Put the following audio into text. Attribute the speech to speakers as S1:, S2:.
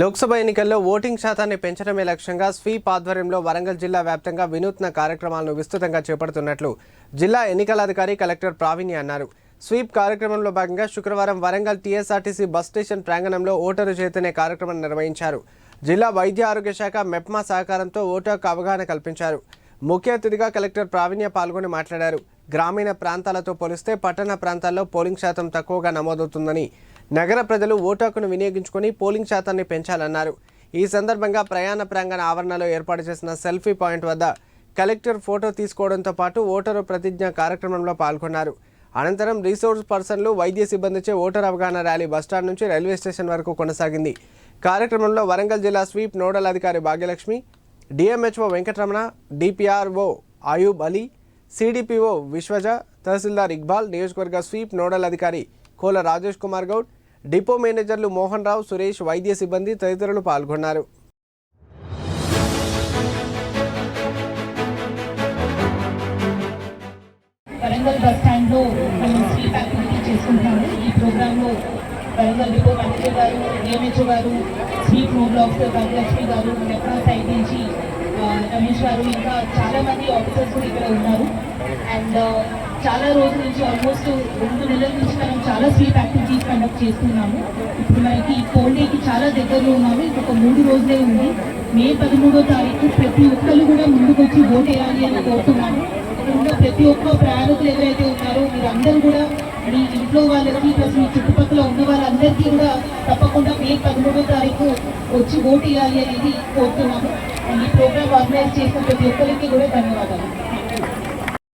S1: లోక్సభ ఎన్నికల్లో ఓటింగ్ శాతాన్ని పెంచడమే లక్ష్యంగా స్వీప్ ఆధ్వర్యంలో వరంగల్ జిల్లా వ్యాప్తంగా వినూత్న కార్యక్రమాలను విస్తృతంగా చేపడుతున్నట్లు జిల్లా ఎన్నికల అధికారి కలెక్టర్ ప్రావీణ్య అన్నారు. స్వీప్ కార్యక్రమంలో భాగంగా శుక్రవారం వరంగల్ టీఎస్ఆర్టీసీ బస్ స్టేషన్ ప్రాంగణంలో ఓటరు చైతన్య కార్యక్రమం నిర్వహించారు. జిల్లా వైద్య ఆరోగ్య శాఖ మెప్మా సహకారంతో ఓటర్కు అవగాహన కల్పించారు. ముఖ్య అతిథిగా కలెక్టర్ ప్రావీణ్య పాల్గొని మాట్లాడారు. గ్రామీణ ప్రాంతాలతో పోలిస్తే పట్టణ ప్రాంతాల్లో పోలింగ్ శాతం తక్కువగా నమోదవుతుందని నగర ప్రజలు ఓటాకును వినియోగించుకొని పోలింగ్ శాతాన్ని పెంచాలన్నారు. ఈ సందర్భంగా ప్రయాణ ప్రాంగణ ఆవరణలో ఏర్పాటు చేసిన సెల్ఫీ పాయింట్ వద్ద కలెక్టర్ ఫోటో తీసుకోవడంతో పాటు ఓటరు ప్రతిజ్ఞ కార్యక్రమంలో పాల్గొన్నారు. అనంతరం రీసోర్స్ పర్సన్లు వైద్య సిబ్బందిచే ఓటర్ అవగాహన ర్యాలీ బస్టాండ్ నుంచి రైల్వే స్టేషన్ వరకు కొనసాగింది. కార్యక్రమంలో వరంగల్ జిల్లా స్వీప్ నోడల్ అధికారి Bhagyalakshmi DMHO Venkataramana DPRO Ayub Ali CDPO Vishwaja తహసీల్దార్ ఇక్బాల్ నియోజకవర్గ స్వీప్ నోడల్ అధికారి కోల రాజేష్ కుమార్ గౌడ్ డిపో మేనేజర్లు మోహన్ రావు సురేష్ వైద్య సిబ్బంది తదితరులు పాల్గొన్నారు.
S2: వరంగల్ బస్ స్టాండ్లో మనం స్వీప్ యాక్టివిటీ చేసుకుంటున్నాము ఈ ప్రోగ్రామ్లో Warangal depot manager garu DMHO garu sweep no బ్లాక్స్ భాగ్యలక్ష్మి గారు మెట్రో సైడ్ నుంచి రమేష్ గారు ఇంకా చాలా మంది ఆఫీసర్స్ ఇక్కడ ఉన్నారు. అండ్ చాలా రోజుల నుంచి ఆల్మోస్ట్ రెండు నెలల నుంచి మనం చాలా స్వీప్ యాక్టివిటీస్ కండక్ట్ చేస్తున్నాము. ఇప్పుడు మనకి కోల్డ్ డేకి చాలా దగ్గరలో ఉన్నాము. ఇంకొక మూడు రోజులే ఉంది. మే పదమూడో తారీఖు ప్రతి ఒక్కరు కూడా ముందుకొచ్చి ఓట్ వేయాలి అని కోరుతున్నాము. ఇక్కడ ఉన్న ప్రతి ఒక్క ప్రయాణికులు ఎవరైతే ఉన్నారో మీరందరూ కూడా మీ ఇంట్లో వాళ్ళకి ప్లస్ మీ చుట్టుపక్కల ఉన్న వాళ్ళందరికీ కూడా తప్పకుండా మే పదమూడో తారీఖు వచ్చి ఓటు వేయాలి అనేది కోరుతున్నాము. ఈ ప్రోగ్రామ్ ఆర్గనైజ్ చేసిన ప్రతి ఒక్కరికి కూడా ధన్యవాదాలు.